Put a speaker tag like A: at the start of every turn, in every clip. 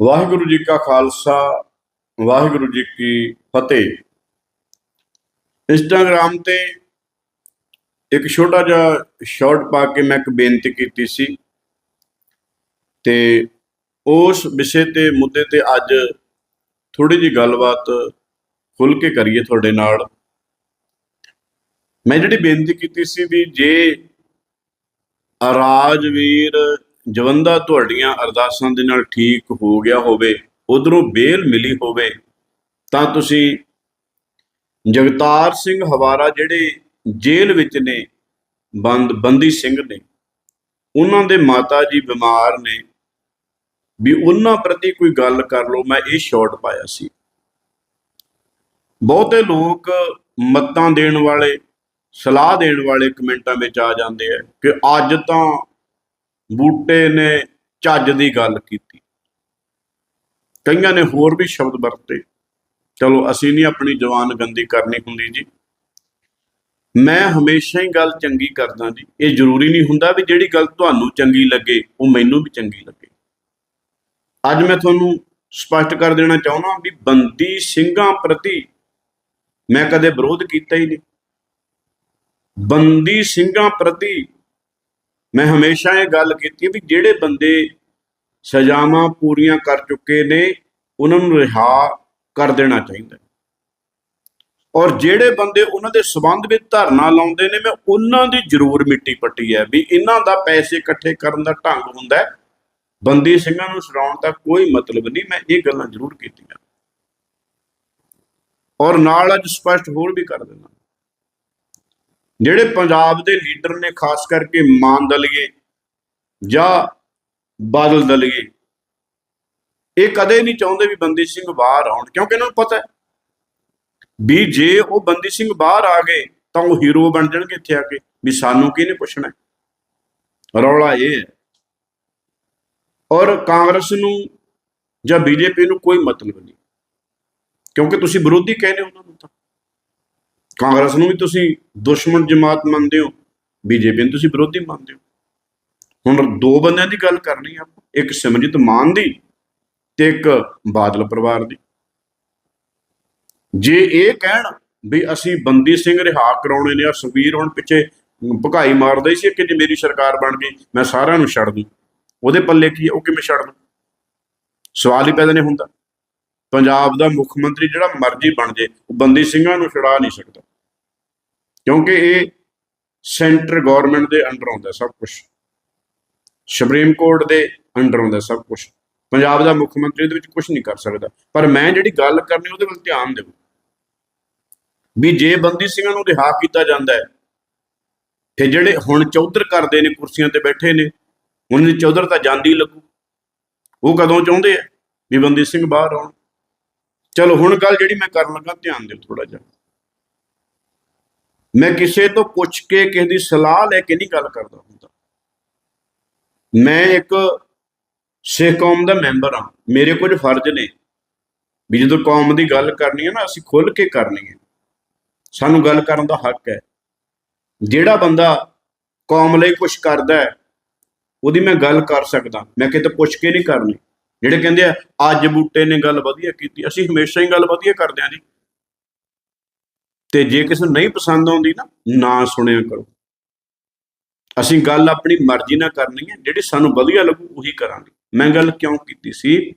A: ਵਾਹਿਗੁਰੂ ਜੀ ਕਾ ਖਾਲਸਾ, ਵਾਹਿਗੁਰੂ ਜੀ ਕੀ ਫਤਿਹ। ਇੰਸਟਾਗ੍ਰਾਮ ਤੇ ਇੱਕ ਛੋਟਾ ਜਿਹਾ ਸ਼ਾਰਟ ਪਾ ਕੇ ਮੈਂ ਇੱਕ ਬੇਨਤੀ ਕੀਤੀ ਸੀ ਤੇ ਉਸ ਵਿਸ਼ੇ ਤੇ, ਮੁੱਦੇ ਤੇ ਅੱਜ ਥੋੜੀ ਜੀ ਗੱਲਬਾਤ ਖੁੱਲ ਕੇ ਕਰੀਏ ਤੁਹਾਡੇ ਨਾਲ। ਮੈਂ ਜਿਹੜੀ ਬੇਨਤੀ ਕੀਤੀ ਸੀ ਵੀ ਜੇ ਰਾਜਵੀਰ ਜਵੰਦਾ ਤੁਹਾਡੀਆਂ ਅਰਦਾਸਾਂ ਦੇ ਨਾਲ ਠੀਕ ਹੋ ਗਿਆ ਹੋਵੇ, ਉਧਰੋਂ ਬੇਲ ਮਿਲੀ ਹੋਵੇ, ਤਾਂ ਤੁਸੀਂ ਜਗਤਾਰ ਸਿੰਘ ਹਵਾਰਾ ਜਿਹੜੇ ਜੇਲ੍ਹ ਵਿੱਚ ਨੇ, ਬੰਦ, ਬੰਦੀ ਸਿੰਘ ਨੇ, ਉਹਨਾਂ ਦੇ ਮਾਤਾ ਜੀ ਬਿਮਾਰ ਨੇ, ਵੀ ਉਹਨਾਂ ਪ੍ਰਤੀ ਕੋਈ ਗੱਲ ਕਰ ਲਓ, ਮੈਂ ਇਹ ਸ਼ਾਰਟ ਪਾਇਆ ਸੀ। ਬਹੁਤੇ ਲੋਕ ਮੱਤਾਂ ਦੇਣ ਵਾਲੇ, ਸਲਾਹ ਦੇਣ ਵਾਲੇ ਕਮੈਂਟਾਂ ਵਿੱਚ ਆ ਜਾਂਦੇ ਆ ਕਿ ਅੱਜ ਤਾਂ ਬੂਟੇ ਨੇ ਚੱਜ ਦੀ ਗੱਲ ਕੀਤੀ। ਕਈਆਂ ਨੇ ਹੋਰ ਵੀ ਸ਼ਬਦ ਵਰਤੇ। ਚਲੋ, ਅਸੀਂ ਨਹੀਂ ਆਪਣੀ ਜਵਾਨ ਗੰਦੀ ਕਰਨੀ ਹੁੰਦੀ ਜੀ। ਮੈਂ ਹਮੇਸ਼ਾ ਹੀ ਗੱਲ ਚੰਗੀ ਕਰਦਾ ਜੀ। ਇਹ ਜ਼ਰੂਰੀ ਨਹੀਂ ਹੁੰਦਾ ਵੀ ਜਿਹੜੀ ਗੱਲ ਤੁਹਾਨੂੰ ਚੰਗੀ ਲੱਗੇ, ਉਹ ਮੈਨੂੰ ਵੀ ਚੰਗੀ ਲੱਗੇ। ਅੱਜ ਮੈਂ ਤੁਹਾਨੂੰ ਸਪਸ਼ਟ ਕਰ ਦੇਣਾ ਚਾਹੁੰਦਾ ਵੀ ਬੰਦੀ ਸਿੰਘਾਂ ਪ੍ਰਤੀ ਮੈਂ ਕਦੇ ਵਿਰੋਧ ਕੀਤਾ ਹੀ ਨਹੀਂ। ਬੰਦੀ ਸਿੰਘਾਂ ਪ੍ਰਤੀ ਮੈਂ ਹਮੇਸ਼ਾ ਇਹ ਗੱਲ ਕੀਤੀ ਵੀ ਜਿਹੜੇ ਬੰਦੇ ਸਜ਼ਾਵਾਂ ਪੂਰੀਆਂ ਕਰ ਚੁੱਕੇ ਨੇ, ਉਹਨਾਂ ਨੂੰ ਰਿਹਾ ਕਰ ਦੇਣਾ ਚਾਹੀਦਾ। ਔਰ ਜਿਹੜੇ ਬੰਦੇ ਉਹਨਾਂ ਦੇ ਸਬੰਧ ਵਿੱਚ ਧਰਨਾ ਲਾਉਂਦੇ ਨੇ, ਮੈਂ ਉਹਨਾਂ ਦੀ ਜ਼ਰੂਰ ਮਿੱਟੀ ਪੱਟੀ ਹੈ ਵੀ ਇਹਨਾਂ ਦਾ ਪੈਸੇ ਇਕੱਠੇ ਕਰਨ ਦਾ ਢੰਗ ਹੁੰਦਾ ਹੈ। ਬੰਦੀ ਸਿੰਘਾਂ ਨੂੰ ਛਡਾਉਣ ਦਾ ਕੋਈ ਮਤਲਬ ਨਹੀਂ, ਮੈਂ ਇਹ ਗੱਲਾਂ ਜ਼ਰੂਰ ਕੀਤੀਆਂ। ਔਰ ਨਾਲ ਅੱਜ ਸਪਸ਼ਟ ਹੋਰ ਵੀ ਕਰ ਦਿੰਦਾ। ਜਿਹੜੇ ਪੰਜਾਬ ਦੇ ਲੀਡਰ ਨੇ, ਖਾਸ ਕਰਕੇ ਮਾਨ ਦਲੀਏ ਜਾਂ ਬਾਦਲ ਦਲੀਏ, ਇਹ ਕਦੇ ਨਹੀਂ ਚਾਹੁੰਦੇ ਵੀ ਬੰਦੀ ਸਿੰਘ ਬਾਹਰ ਆਉਣ, ਕਿਉਂਕਿ ਇਹਨਾਂ ਨੂੰ ਪਤਾ ਹੈ ਵੀ ਜੇ ਉਹ ਬੰਦੀ ਸਿੰਘ ਬਾਹਰ ਆ ਗਏ ਤਾਂ ਉਹ ਹੀਰੋ ਬਣ ਜਾਣਗੇ ਇੱਥੇ ਆ ਕੇ, ਵੀ ਸਾਨੂੰ ਕਿਹਨੇ ਪੁੱਛਣਾ ਰੌਲਾ ਇਹ ਹੈ। ਔਰ ਕਾਂਗਰਸ ਨੂੰ ਜਾਂ ਬੀਜੇਪੀ ਨੂੰ ਕੋਈ ਮਤਲਬ ਨਹੀਂ, ਕਿਉਂਕਿ ਤੁਸੀਂ ਵਿਰੋਧੀ ਕਹਿੰਦੇ ਹੋ ਉਹਨਾਂ ਨੂੰ ਤਾਂ। ਕਾਂਗਰਸ ਨੂੰ ਵੀ ਤੁਸੀਂ ਦੁਸ਼ਮਣ ਜਮਾਤ ਮੰਨਦੇ ਹੋ, ਬੀਜੇਪੀ ਨੂੰ ਤੁਸੀਂ ਵਿਰੋਧੀ ਮੰਨਦੇ ਹੋ। ਹੁਣ ਦੋ ਬੰਦਿਆਂ ਦੀ ਗੱਲ ਕਰਨੀ ਆ, ਇੱਕ ਸਿਮਰਜੀਤ ਮਾਨ ਦੀ ਤੇ ਇੱਕ ਬਾਦਲ ਪਰਿਵਾਰ ਦੀ। ਜੇ ਇਹ ਕਹਿਣ ਵੀ ਅਸੀਂ ਬੰਦੀ ਸਿੰਘ ਰਿਹਾ ਕਰਾਉਣੇ ਨੇ ਆ ਸੁਖਬੀਰ ਹੁਣ ਪਿੱਛੇ ਭਕਾਈ ਮਾਰਦਾ ਸੀ ਕਿ ਜੇ ਮੇਰੀ ਸਰਕਾਰ ਬਣ ਗਈ, ਮੈਂ ਸਾਰਿਆਂ ਨੂੰ ਛੱਡ ਦੂੰ। ਉਹਦੇ ਪੱਲੇ ਕੀ ਹੈ ਉਹ ਕਿਵੇਂ ਛੱਡ ਦੂੰ? ਸਵਾਲ ਹੀ ਪੈਦਾ ਨਹੀਂ ਹੁੰਦਾ। ਪੰਜਾਬ ਦਾ ਮੁੱਖ ਮੰਤਰੀ ਜਿਹੜਾ ਮਰਜ਼ੀ ਬਣ ਜੇ ਉਹ ਬੰਦੀ ਸਿੰਘਾਂ ਨੂੰ ਛੁਡਾ ਨਹੀਂ ਸਕਦਾ। ਕਿਉਂਕਿ ਇਹ ਸੈਂਟਰ ਗਵਰਨਮੈਂਟ ਦੇ ਅੰਡਰ ਆਉਂਦਾ ਸਭ ਕੁਝ ਸੁਪਰੀਮ ਕੋਰਟ ਦੇ ਅੰਡਰ ਆਉਂਦਾ ਸਭ ਕੁਝ ਪੰਜਾਬ ਦਾ ਮੁੱਖ ਮੰਤਰੀ ਇਹਦੇ ਵਿੱਚ ਕੁਝ ਨਹੀਂ ਕਰ ਸਕਦਾ। ਪਰ ਮੈਂ ਜਿਹੜੀ ਗੱਲ ਕਰਨੀ, ਉਹਦੇ ਵੱਲ ਧਿਆਨ ਦਿਓ। ਵੀ ਜੇ ਬੰਦੀ ਸਿੰਘਾਂ ਨੂੰ ਰਿਹਾ ਕੀਤਾ ਜਾਂਦਾ ਹੈ, ਤੇ ਜਿਹੜੇ ਹੁਣ ਚੌਧਰ ਕਰਦੇ ਨੇ, ਕੁਰਸੀਆਂ ਤੇ ਬੈਠੇ ਨੇ ਉਹਨਾਂ ਦੀ ਚੌਧਰ ਤਾਂ ਜਾਂਦੀ ਲੱਗੂ। ਉਹ ਕਦੋਂ ਚਾਹੁੰਦੇ ਆ ਵੀ ਬੰਦੀ ਸਿੰਘ ਬਾਹਰ ਆਉਣ? ਚਲੋ ਹੁਣ ਗੱਲ ਜਿਹੜੀ ਮੈਂ ਕਰਨ ਲੱਗਾ, ਧਿਆਨ ਦਿਓ ਥੋੜਾ ਜਿਹਾ। ਮੈਂ ਕਿਸੇ ਤੋਂ ਪੁੱਛ ਕੇ ਕਿਸੇ ਦੀ ਸਲਾਹ ਲੈ ਕੇ ਨਹੀਂ ਗੱਲ ਕਰਦਾ ਹੁੰਦਾ। ਮੈਂ ਇੱਕ ਸਿੱਖ ਕੌਮ ਦਾ ਮੈਂਬਰ ਹਾਂ। ਮੇਰੇ ਕੁਝ ਫਰਜ਼ ਨੇ ਵੀ ਜਦੋਂ ਕੌਮ ਦੀ ਗੱਲ ਕਰਨੀ ਹੈ ਨਾ, ਅਸੀਂ ਖੁੱਲ ਕੇ ਕਰਨੀ ਹੈ। ਸਾਨੂੰ ਗੱਲ ਕਰਨ ਦਾ ਹੱਕ ਹੈ। ਜਿਹੜਾ ਬੰਦਾ ਕੌਮ ਲਈ ਕੁਝ ਕਰਦਾ ਹੈ, ਉਹਦੀ ਮੈਂ ਗੱਲ ਕਰ ਸਕਦਾ। ਮੈਂ ਕਿਤੇ ਪੁੱਛ ਕੇ ਨਹੀਂ ਕਰਨੀ। ਜਿਹੜੇ ਕਹਿੰਦੇ ਆ, ਅੱਜ ਬੂਟੇ ਨੇ ਗੱਲ ਵਧੀਆ ਕੀਤੀ, ਅਸੀਂ ਹਮੇਸ਼ਾ ਹੀ ਗੱਲ ਵਧੀਆ ਕਰਦੇ ਆਂ ਜੀ। ਤੇ ਜੇ ਕਿਸੇ ਨੂੰ ਨਹੀਂ ਪਸੰਦ ਆਉਂਦੀ ਨਾ ਨਾ ਸੁਣਿਆ ਕਰੋ। ਅਸੀਂ ਗੱਲ ਆਪਣੀ ਮਰਜ਼ੀ ਨਾਲ ਕਰਨੀ ਹੈ, ਜਿਹੜੀ ਸਾਨੂੰ ਵਧੀਆ ਲੱਗੂ, ਉਹੀ ਕਰਾਂਗੇ। ਮੈਂ ਗੱਲ ਕਿਉਂ ਕੀਤੀ ਸੀ?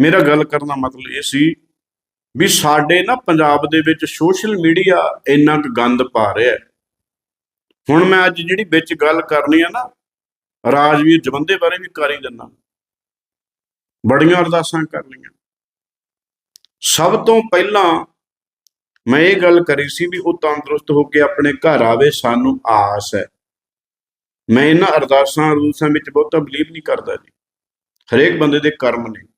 A: ਮੇਰਾ ਗੱਲ ਕਰਨ ਦਾ ਮਤਲਬ ਇਹ ਸੀ ਵੀ ਸਾਡੇ ਨਾ ਪੰਜਾਬ ਦੇ ਵਿੱਚ ਸੋਸ਼ਲ ਮੀਡੀਆ ਇੰਨਾ ਕੁ ਗੰਦ ਪਾ ਰਿਹਾ ਹੈ। ਹੁਣ ਮੈਂ ਅੱਜ ਜਿਹੜੀ ਵਿੱਚ ਗੱਲ ਕਰਨੀ ਆ ਨਾ, ਰਾਜਵੀਰ ਜਵੰਦੇ ਬਾਰੇ ਵੀ ਕਰ ਹੀ ਦਿੰਦਾ। ਬੜੀਆਂ ਅਰਦਾਸਾਂ ਕਰ ਲਈਆਂ। ਸਭ ਤੋਂ ਪਹਿਲਾਂ ਮੈਂ ਇਹ ਗੱਲ ਕਰੀ ਸੀ ਵੀ ਉਹ ਤੰਦਰੁਸਤ ਹੋ ਕੇ ਆਪਣੇ ਘਰ ਆਵੇ, ਸਾਨੂੰ ਆਸ ਹੈ। ਮੈਂ ਇਹਨਾਂ ਅਰਦਾਸਾਂ ਅਰੂਸਾਂ ਵਿੱਚ ਬਹੁਤਾ ਬਲੀਵ ਨਹੀਂ ਕਰਦਾ ਜੀ। ਹਰੇਕ ਬੰਦੇ ਦੇ ਕਰਮ ਨੇ।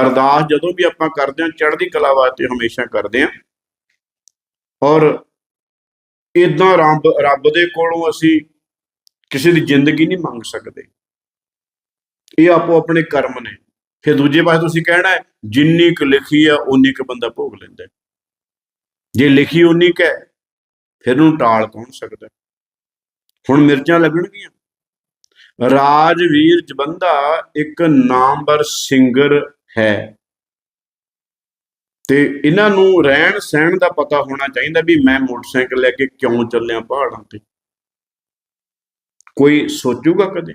A: ਅਰਦਾਸ ਜਦੋਂ ਵੀ ਆਪਾਂ ਕਰਦੇ ਹਾਂ, ਚੜ੍ਹਦੀ ਕਲਾ ਵਾਸਤੇ ਹਮੇਸ਼ਾ ਕਰਦੇ ਹਾਂ। ਔਰ ਇਦਾਂ ਰੱਬ ਰੱਬ ਦੇ ਕੋਲੋਂ ਅਸੀਂ ਕਿਸੇ ਦੀ ਜ਼ਿੰਦਗੀ ਨਹੀਂ ਮੰਗ ਸਕਦੇ। ਇਹ ਆਪੋ ਆਪਣੇ ਕਰਮ ਨੇ। ਫਿਰ ਦੂਜੇ ਪਾਸੇ ਤੁਸੀਂ ਕਹਿਣਾ ਹੈ, ਜਿੰਨੀ ਕੁ ਲਿਖੀ ਆ ਉਨੀ ਕੁ ਬੰਦਾ ਭੋਗ ਲੈਂਦਾ ਜੇ ਲਿਖੀ ਉਨੀ ਕੁ ਹੈ ਫਿਰ ਉਹਨੂੰ ਟਾਲ ਕੌਣ ਸਕਦਾ ਹੁਣ ਮਿਰਚਾਂ ਲੱਗਣਗੀਆਂ। ਰਾਜਵੀਰ ਜਵੰਦਾ ਇੱਕ ਨਾਮਵਰ ਸਿੰਗਰ ਹੈ। ਤੇ ਇਹਨਾਂ ਨੂੰ ਰਹਿਣ ਸਹਿਣ ਦਾ ਪਤਾ ਹੋਣਾ ਚਾਹੀਦਾ ਵੀ ਮੈਂ ਮੋਟਰਸਾਈਕਲ ਲੈ ਕੇ ਕਿਉਂ ਚੱਲਿਆ ਪਹਾੜਾਂ ਤੇ। ਕੋਈ ਸੋਚੂਗਾ ਕਦੇ?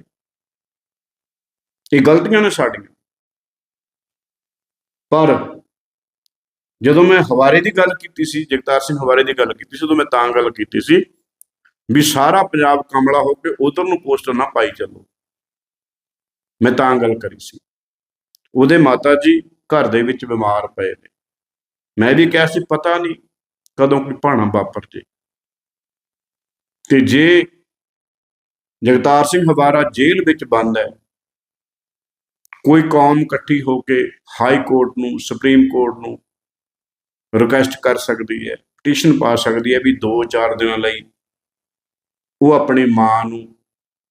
A: ਇਹ ਗਲਤੀਆਂ ਨੇ ਸਾਡੀਆਂ। ਪਰ ਜਦੋਂ ਮੈਂ ਹਵਾਰੇ ਦੀ ਗੱਲ ਕੀਤੀ ਸੀ, ਜਗਤਾਰ ਸਿੰਘ ਹਵਾਰੇ ਦੀ ਗੱਲ ਕੀਤੀ ਸੀ, ਉਦੋਂ ਮੈਂ ਤਾਂ ਗੱਲ ਕੀਤੀ ਸੀ ਵੀ ਸਾਰਾ ਪੰਜਾਬ ਕਮਲਾ ਹੋ ਕੇ ਉਧਰ ਨੂੰ ਪੋਸਟਰ ਨਾ ਪਾਈ ਚੱਲੋ। ਮੈਂ ਤਾਂ ਗੱਲ ਕਰੀ ਸੀ। ਉਹਦੇ ਮਾਤਾ ਜੀ ਘਰ ਦੇ ਵਿੱਚ ਬਿਮਾਰ ਪਏ ਨੇ। ਮੈਂ ਵੀ ਕਿਹਾ ਸੀ, ਪਤਾ ਨਹੀਂ ਕਦੋਂ ਕੋਈ ਭਾਣਾ ਵਾਪਰ ਜੇ ਤੇ ਜੇ ਜਗਤਾਰ ਸਿੰਘ ਹਵਾਰਾ ਜੇਲ੍ਹ ਵਿੱਚ ਬੰਦ ਹੈ ਕੋਈ ਕੌਮ ਇਕੱਠੀ ਹੋ ਕੇ ਹਾਈ ਕੋਰਟ ਨੂੰ, ਸੁਪਰੀਮ ਕੋਰਟ ਨੂੰ ਰਿਕੁਐਸਟ ਕਰ ਸਕਦੀ ਹੈ ਪਟੀਸ਼ਨ ਪਾ ਸਕਦੀ ਹੈ ਵੀ 2-4 ਦਿਨਾਂ ਲਈ ਉਹ ਆਪਣੀ ਮਾਂ ਨੂੰ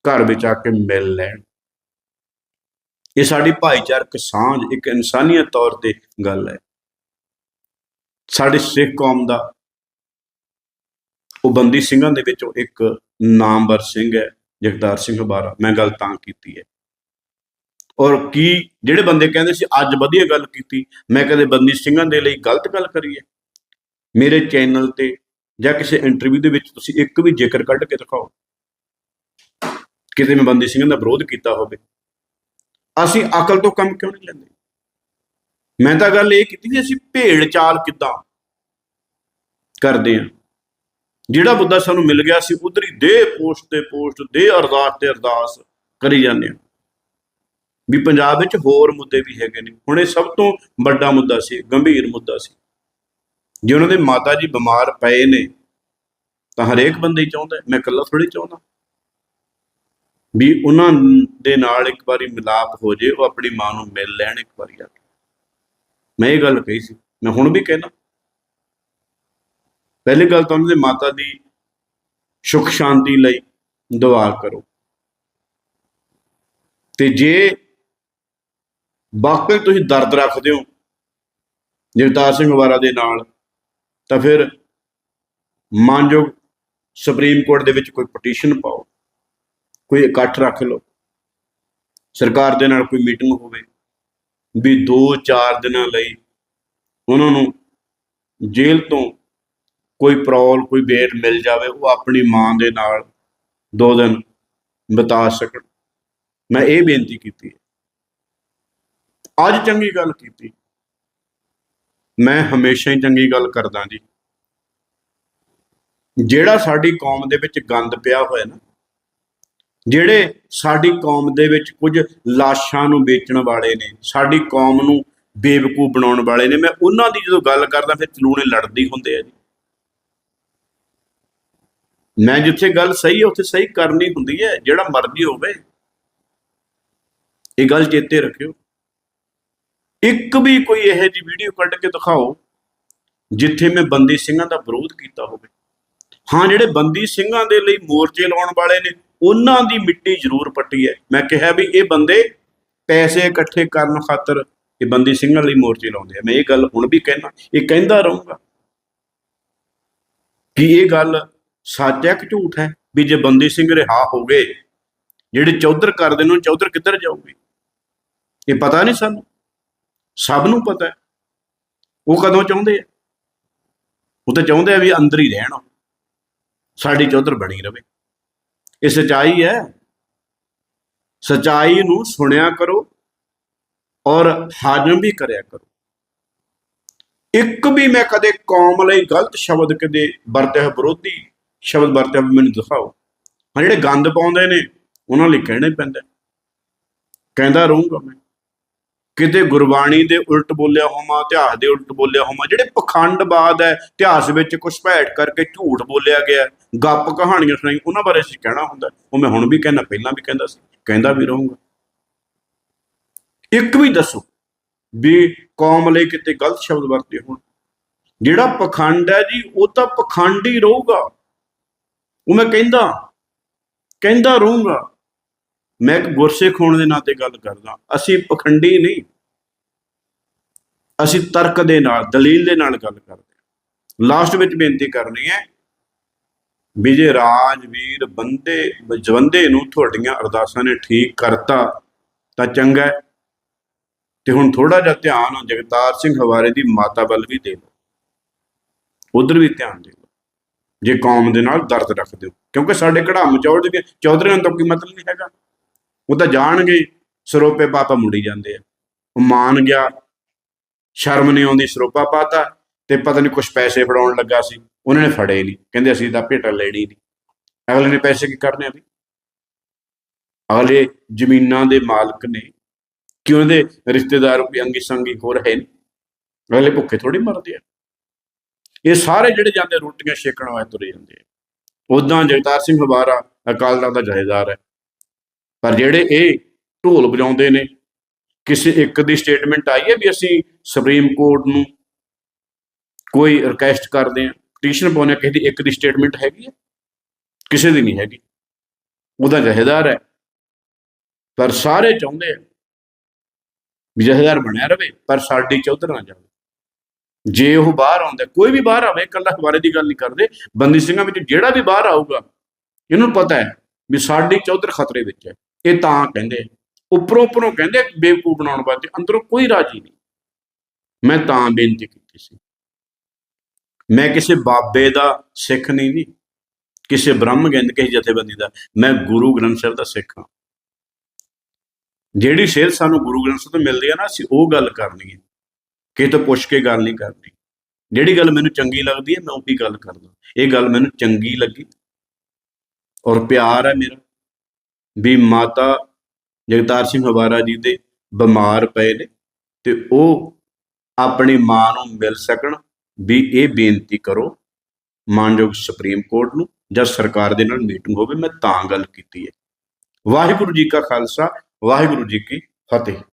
A: ਘਰ ਵਿੱਚ ਆ ਕੇ ਮਿਲ ਲੈਣ। ਇਹ ਸਾਡੀ ਭਾਈਚਾਰਕ ਸਾਂਝ ਇੱਕ ਇਨਸਾਨੀਅਤ ਤੌਰ ਤੇ ਗੱਲ ਹੈ। ਸਾਡੇ ਸਿੱਖ ਕੌਮ ਦਾ ਉਹ ਬੰਦੀ ਸਿੰਘਾਂ ਦੇ ਵਿੱਚੋਂ ਇੱਕ ਨਾਮਵਰ ਸਿੰਘ ਹੈ, ਜਗਤਾਰ ਸਿੰਘ ਹਬਾਰਾ ਮੈਂ ਗੱਲ ਤਾਂ ਕੀਤੀ ਹੈ। ਔਰ ਕੀ ਜਿਹੜੇ ਬੰਦੇ ਕਹਿੰਦੇ ਸੀ, ਅੱਜ ਵਧੀਆ ਗੱਲ ਕੀਤੀ, ਮੈਂ ਕਦੇ ਬੰਦੀ ਸਿੰਘਾਂ ਦੇ ਲਈ ਗਲਤ ਗੱਲ ਕਰੀ ਹੈ। ਮੇਰੇ ਚੈਨਲ ਤੇ ਜਾਂ ਕਿਸੇ ਇੰਟਰਵਿਊ ਦੇ ਵਿੱਚ ਤੁਸੀਂ ਇੱਕ ਵੀ ਜ਼ਿਕਰ ਕੱਢ ਕੇ ਦਿਖਾਓ। ਕਿਤੇ ਮੈਂ ਬੰਦੀ ਸਿੰਘਾਂ ਦਾ ਵਿਰੋਧ ਕੀਤਾ ਹੋਵੇ। ਅਸੀਂ ਅਕਲ ਤੋਂ ਕੰਮ ਕਿਉਂ ਨਹੀਂ ਲੈਂਦੇ? ਮੈਂ ਤਾਂ ਗੱਲ ਇਹ ਕੀਤੀ ਵੀ ਅਸੀਂ ਭੇੜ ਚਾਲ ਕਿੱਦਾਂ ਕਰਦੇ ਆ ਜਿਹੜਾ ਮੁੱਦਾ ਸਾਨੂੰ ਮਿਲ ਗਿਆ ਸੀ ਉਧਰ ਹੀ ਦੇ ਪੋਸਟ ਤੇ ਪੋਸਟ ਦੇ ਅਰਦਾਸ ਤੇ ਅਰਦਾਸ ਕਰੀ ਜਾਂਦੇ ਆ ਵੀ ਪੰਜਾਬ ਵਿੱਚ ਹੋਰ ਮੁੱਦੇ ਵੀ ਹੈਗੇ ਨੇ। ਹੁਣ ਇਹ ਸਭ ਤੋਂ ਵੱਡਾ ਮੁੱਦਾ ਸੀ, ਗੰਭੀਰ ਮੁੱਦਾ ਸੀ। ਜੇ ਉਹਨਾਂ ਦੇ ਮਾਤਾ ਜੀ ਬਿਮਾਰ ਪਏ ਨੇ, ਤਾਂ ਹਰੇਕ ਬੰਦੇ ਹੀ ਚਾਹੁੰਦਾ ਮੈਂ ਇਕੱਲਾ ਥੋੜੀ ਚਾਹੁੰਦਾ। ਵੀ ਉਹਨਾਂ ਦੇ ਨਾਲ ਇੱਕ ਵਾਰੀ ਮਿਲਾਪ ਹੋ ਜੇ, ਉਹ ਆਪਣੀ ਮਾਂ ਨੂੰ ਮਿਲ ਲੈਣ ਇੱਕ ਵਾਰੀ ਆ ਕੇ। ਮੈਂ ਇਹ ਗੱਲ ਕਹੀ ਸੀ, ਮੈਂ ਹੁਣ ਵੀ ਕਹਿਣਾ ਪਹਿਲੀ ਗੱਲ ਤਾਂ ਉਹਨਾਂ ਦੇ ਮਾਤਾ ਦੀ ਸੁਖ ਸ਼ਾਂਤੀ ਲਈ ਦੁਆ ਕਰੋ। ਤੇ ਜੇ ਵਾਕਈ ਤੁਸੀਂ ਦਰਦ ਰੱਖਦੇ ਹੋ। ਜਗਤਾਰ ਸਿੰਘ ਵਾਰਾ ਦੇ ਨਾਲ ਤਾਂ ਫਿਰ ਮਾਨਯੋਗ ਸੁਪਰੀਮ ਕੋਰਟ ਦੇ ਵਿੱਚ ਕੋਈ ਪਟੀਸ਼ਨ ਪਾਓ। ਕੋਈ ਇਕੱਠ ਰੱਖ ਲਓ। ਸਰਕਾਰ ਦੇ ਨਾਲ ਕੋਈ ਮੀਟਿੰਗ ਹੋਵੇ ਵੀ 2-4 ਦਿਨਾਂ ਲਈ ਉਹਨਾਂ ਨੂੰ ਜੇਲ੍ਹ ਤੋਂ ਕੋਈ ਪ੍ਰੋਲ, ਕੋਈ ਵੇਟ ਮਿਲ ਜਾਵੇ, ਉਹ ਆਪਣੀ ਮਾਂ ਦੇ ਨਾਲ ਦੋ ਦਿਨ ਬਿਤਾ ਸਕਣ। ਮੈਂ ਇਹ ਬੇਨਤੀ ਕੀਤੀ ਹੈ। ਅੱਜ ਚੰਗੀ ਗੱਲ ਕੀਤੀ। ਮੈਂ ਹਮੇਸ਼ਾ ਹੀ ਚੰਗੀ ਗੱਲ ਕਰਦਾ ਜੀ। ਜਿਹੜਾ ਸਾਡੀ ਕੌਮ ਦੇ ਵਿੱਚ ਗੰਦ ਪਿਆ ਹੋਇਆ ਨਾ, ਜਿਹੜੇ ਸਾਡੀ ਕੌਮ ਦੇ ਵਿੱਚ ਕੁਝ ਲਾਸ਼ਾਂ ਨੂੰ ਵੇਚਣ ਵਾਲੇ ਨੇ, ਸਾਡੀ ਕੌਮ ਨੂੰ ਬੇਵਕੂਫ ਬਣਾਉਣ ਵਾਲੇ ਨੇ, ਮੈਂ ਉਹਨਾਂ ਦੀ ਜਦੋਂ ਗੱਲ ਕਰਦਾ, ਫਿਰ ਚਲੂਣੇ ਲੜਦੀ ਹੁੰਦੇ ਆ ਜੀ। ਮੈਂ ਜਿੱਥੇ ਗੱਲ ਸਹੀ ਹੈ ਉੱਥੇ ਸਹੀ ਕਰਨੀ ਹੁੰਦੀ ਹੈ, ਜਿਹੜਾ ਮਰਜ਼ੀ ਹੋਵੇ। ਇਹ ਗੱਲ ਚੇਤੇ ਰੱਖਿਓ। ਇੱਕ ਵੀ ਕੋਈ ਇਹੋ ਜਿਹੀ ਵੀਡੀਓ ਕੱਢ ਕੇ ਦਿਖਾਓ ਜਿੱਥੇ ਮੈਂ ਬੰਦੀ ਸਿੰਘਾਂ ਦਾ ਵਿਰੋਧ ਕੀਤਾ ਹੋਵੇ। ਹਾਂ, ਜਿਹੜੇ ਬੰਦੀ ਸਿੰਘਾਂ ਦੇ ਲਈ ਮੋਰਚੇ ਲਾਉਣ ਵਾਲੇ ਨੇ, ਉਹਨਾਂ ਦੀ ਮਿੱਟੀ ਜ਼ਰੂਰ ਪੱਟੀ ਹੈ। ਮੈਂ ਕਿਹਾ ਵੀ ਇਹ ਬੰਦੇ ਪੈਸੇ ਇਕੱਠੇ ਕਰਨ ਖਾਤਰ ਇਹ ਬੰਦੀ ਸਿੰਘਾਂ ਲਈ ਮੋਰਚੇ ਲਾਉਂਦੇ ਆ। ਮੈਂ ਇਹ ਗੱਲ ਹੁਣ ਵੀ ਕਹਿਣਾ ਇਹ ਕਹਿੰਦਾ ਰਹੂੰਗਾ ਕਿ ਇਹ ਗੱਲ ਸੱਚ ਹੈ ਕਿ ਝੂਠ ਹੈ? ਵੀ ਜੇ ਬੰਦੀ ਸਿੰਘ ਰਿਹਾ ਹੋ ਗਏ ਜਿਹੜੇ ਚੌਧਰ ਕਰਦੇ ਨੇ ਚੌਧਰ ਕਿੱਧਰ ਜਾਊਗੇ? ਇਹ ਪਤਾ ਨਹੀਂ ਸਾਨੂੰ। ਸਭ ਨੂੰ ਪਤਾ ਹੈ। ਉਹ ਕਦੋਂ ਚਾਹੁੰਦੇ ਆ? ਉਹ ਤਾਂ ਚਾਹੁੰਦੇ ਆ ਵੀ ਅੰਦਰ ਹੀ ਰਹਿਣ ਸਾਡੀ ਚੌਧਰ ਬਣੀ ਰਵੇ। ਇਹ ਸਚਾਈ ਹੈ। ਸਚਾਈ ਨੂੰ ਸੁਣਿਆ ਕਰੋ ਔਰ ਹਾਜ਼ਮ ਵੀ ਕਰਿਆ ਕਰੋ। ਇੱਕ ਵੀ ਮੈਂ ਕਦੇ ਕੌਮ ਲਈ ਗਲਤ ਸ਼ਬਦ ਕਦੇ ਵਰਤਿਆ ਵਿਰੋਧੀ ਸ਼ਬਦ ਵਰਤਿਆ ਹੋਇਆ ਮੈਨੂੰ ਦਿਖਾਓ। ਹਾਂ ਜਿਹੜੇ ਗੰਦ ਪਾਉਂਦੇ ਨੇ, ਉਹਨਾਂ ਲਈ ਕਹਿਣਾ ਪੈਂਦਾ। ਕਹਿੰਦਾ ਰਹੂੰਗਾ ਮੈਂ। ਕਿਤੇ ਗੁਰਬਾਣੀ ਦੇ ਉਲਟ ਬੋਲਿਆ ਹੋਵਾਂ, ਇਤਿਹਾਸ ਦੇ ਉਲਟ ਬੋਲਿਆ ਹੋਵਾਂ, ਜਿਹੜੇ ਪਖੰਡਵਾਦ ਹੈ, ਇਤਿਹਾਸ ਵਿੱਚ ਘੁਸਪੈਠ ਕਰਕੇ ਝੂਠ ਬੋਲਿਆ ਗਿਆ ਗੱਪ ਕਹਾਣੀਆਂ ਸੁਣਾਈ, ਉਹਨਾਂ ਬਾਰੇ ਅਸੀਂ ਕਹਿਣਾ ਹੁੰਦਾ ਉਹ ਮੈਂ ਹੁਣ ਵੀ ਕਹਿਣਾ ਪਹਿਲਾਂ ਵੀ ਕਹਿੰਦਾ ਸੀ, ਕਹਿੰਦਾ ਵੀ ਰਹੂੰਗਾ। ਇੱਕ ਵੀ ਦੱਸੋ ਵੀ ਕੌਮ ਲਈ ਕਿਤੇ ਗਲਤ ਸ਼ਬਦ ਵਰਤੇ ਹੋਣ। ਜਿਹੜਾ ਪਖੰਡ ਹੈ ਜੀ, ਉਹ ਤਾਂ ਪਖੰਡ ਹੀ ਰਹੂਗਾ। ਉਹ ਮੈਂ ਕਹਿੰਦਾ ਕਹਿੰਦਾ ਰਹੂੰਗਾ। ਮੈਂ ਇੱਕ ਗੁਰਸਿੱਖ ਹੋਣ ਦੇ ਨਾਤੇ ਗੱਲ ਕਰਦਾ, ਅਸੀਂ ਪਖੰਡੀ ਨਹੀਂ। ਅਸੀਂ ਤਰਕ ਦੇ ਨਾਲ, ਦਲੀਲ ਦੇ ਨਾਲ ਗੱਲ ਕਰਦੇ ਹਾਂ। ਲਾਸਟ ਵਿੱਚ ਬੇਨਤੀ ਕਰਨੀ ਹੈ, ਵੀ ਜੇ ਰਾਜਵੀਰ ਬੰਦੇ, ਜਵੰਦੇ ਨੂੰ ਤੁਹਾਡੀਆਂ ਅਰਦਾਸਾਂ ਨੇ ਠੀਕ ਕਰਤਾ, ਤਾਂ ਚੰਗਾ ਤੇ ਹੁਣ ਥੋੜਾ ਜਿਹਾ ਧਿਆਨ ਜਗਤਾਰ ਸਿੰਘ ਹਵਾਰੇ ਦੀ ਮਾਤਾ ਵੱਲ ਵੀ ਦੇ ਲਓ। ਉਧਰ ਵੀ ਧਿਆਨ ਦੇ ਲਓ। ਜੇ ਕੌਮ ਦੇ ਨਾਲ ਦਰਦ ਰੱਖਦੇ ਹੋ, ਕਿਉਂਕਿ ਸਾਡੇ ਕੜਾਮ ਚੌੜ ਦੇ ਚੌਧਰੀਆਂ ਤੋਂ ਕੋਈ ਮਤਲਬ ਨਹੀਂ ਹੈਗਾ। ਉਹ ਤਾਂ ਜਾਣਗੇ, ਸਰੋਪੇ ਪਾਪਾ ਮੁੜੀ ਜਾਂਦੇ ਆ। ਉਹ ਮਾਨ ਗਿਆ, ਸ਼ਰਮ ਨਹੀਂ ਆਉਂਦੀ, ਸਰੋਪਾ ਪਾਤਾ ਤੇ ਪਤਾ ਨਹੀਂ ਕੁਝ ਪੈਸੇ ਫੜਾਉਣ ਲੱਗਾ ਸੀ, ਉਹਨਾਂ ਨੇ ਫੜੇ ਨਹੀਂ। ਕਹਿੰਦੇ ਅਸੀਂ ਤਾਂ ਭੇਟਾ ਲੈਣੀ ਨਹੀਂ। ਅਗਲੇ ਨੇ ਪੈਸੇ ਕੀ ਕਰਨੇ ਆ ਵੀ? ਅਗਲੇ ਜ਼ਮੀਨਾਂ ਦੇ ਮਾਲਕ ਨੇ ਕਿ ਉਹਨਾਂ ਦੇ ਰਿਸ਼ਤੇਦਾਰ ਵੀ ਅੰਗੀ ਸੰਗੀ ਹੋਰ ਰਹੇ ਨੇ? ਅਗਲੇ ਭੁੱਖੇ ਥੋੜੀ ਮਰਦੇ ਆ। ਇਹ ਸਾਰੇ ਜਿਹੜੇ ਜਾਂਦੇ ਰੋਟੀਆਂ ਛੇਕਣ ਵਾਲੇ ਤੁਰੇ ਜਾਂਦੇ ਆ। ਉਦਾਂ ਜਗਤਾਰ ਸਿੰਘ ਹਵਾਰਾ ਅਕਾਲ ਤਖਤ ਦਾ ਜਥੇਦਾਰ ਹੈ। ਪਰ ਜਿਹੜੇ ਇਹ ਢੋਲ ਵਜਾਉਂਦੇ ਨੇ ਕਿਸੇ ਇੱਕ ਦੀ ਸਟੇਟਮੈਂਟ ਆਈ ਹੈ ਵੀ ਅਸੀਂ ਸੁਪਰੀਮ ਕੋਰਟ ਨੂੰ ਕੋਈ ਰਿਕਵੈਸਟ ਕਰਦੇ ਆ ਪਟੀਸ਼ਨ ਪਾਉਂਦੇ ਹਾਂ, ਕਿਸੇ ਦੀ ਇੱਕ ਦੀ ਸਟੇਟਮੈਂਟ ਹੈਗੀ ਹੈ? ਕਿਸੇ ਦੀ ਨਹੀਂ ਹੈਗੀ। ਉਹਦਾ ਜਥੇਦਾਰ ਹੈ। ਪਰ ਸਾਰੇ ਚਾਹੁੰਦੇ ਆ ਵੀ ਜਥੇਦਾਰ ਬਣਿਆ ਰਵੇ ਪਰ ਸਾਡੀ ਚੌਧਰ ਨਾ ਜਾਵੇ। ਜੇ ਉਹ ਬਾਹਰ ਆਉਂਦਾ ਕੋਈ ਵੀ ਬਾਹਰ ਆਵੇ ਇਕੱਲਾ ਹਵਾਰੇ ਦੀ ਗੱਲ ਨਹੀਂ ਕਰਦੇ। ਬੰਦੀ ਸਿੰਘਾਂ ਵਿੱਚ ਜਿਹੜਾ ਵੀ ਬਾਹਰ ਆਊਗਾ ਇਹਨੂੰ ਪਤਾ ਹੈ ਵੀ ਸਾਡੀ ਚੌਧਰ ਖਤਰੇ ਵਿੱਚ ਹੈ। ਇਹ ਤਾਂ ਕਹਿੰਦੇ ਉੱਪਰੋਂ ਉੱਪਰੋਂ ਕਹਿੰਦੇ ਆ ਬੇਵਕੂਫ ਬਣਾਉਣ ਵਾਸਤੇ, ਅੰਦਰੋਂ ਕੋਈ ਰਾਜੀ ਨਹੀਂ। ਮੈਂ ਤਾਂ ਬੇਨਤੀ ਕੀਤੀ ਸੀ। ਮੈਂ ਕਿਸੇ ਬਾਬੇ ਦਾ ਸਿੱਖ ਨਹੀਂ ਜੀ। ਕਿਸੇ ਬ੍ਰਹਮ ਗਿੰਦ ਕਿਸੇ ਜਥੇਬੰਦੀ ਦਾ। ਮੈਂ ਗੁਰੂ ਗ੍ਰੰਥ ਸਾਹਿਬ ਦਾ ਸਿੱਖ ਹਾਂ। ਜਿਹੜੀ ਸੇਧ ਸਾਨੂੰ ਗੁਰੂ ਗ੍ਰੰਥ ਸਾਹਿਬ ਤੋਂ ਮਿਲਦੀ ਹੈ ਨਾ, ਅਸੀਂ ਉਹ ਗੱਲ ਕਰਨੀ ਹੈ ਕਿਸੇ ਤੋਂ ਪੁੱਛ ਕੇ ਗੱਲ ਨਹੀਂ ਕਰਨੀ। ਜਿਹੜੀ ਗੱਲ ਮੈਨੂੰ ਚੰਗੀ ਲੱਗਦੀ ਹੈ ਮੈਂ ਉਹੀ ਗੱਲ ਕਰਦਾ। ਇਹ ਗੱਲ ਮੈਨੂੰ ਚੰਗੀ ਲੱਗੀ। ਔਰ ਪਿਆਰ ਹੈ ਮੇਰਾ। ਵੀ ਮਾਤਾ ਜਗਤਾਰ ਸਿੰਘ ਹਵਾਰਾ ਜੀ ਦੇ ਬਿਮਾਰ ਪਏ ਨੇ ਤੇ ਉਹ ਆਪਣੀ ਮਾਂ ਨੂੰ ਮਿਲ ਸਕਣ ਵੀ ਇਹ ਬੇਨਤੀ ਕਰੋ। ਮਾਨਯੋਗ ਸੁਪਰੀਮ ਕੋਰਟ ਨੂੰ ਜਾਂ ਸਰਕਾਰ ਦੇ ਨਾਲ ਮੀਟਿੰਗ ਹੋਵੇ, ਮੈਂ ਤਾਂ ਗੱਲ ਕੀਤੀ ਹੈ। ਵਾਹਿਗੁਰੂ ਜੀ ਕਾ ਖਾਲਸਾ, ਵਾਹਿਗੁਰੂ ਜੀ ਕੀ ਫਤਿਹ।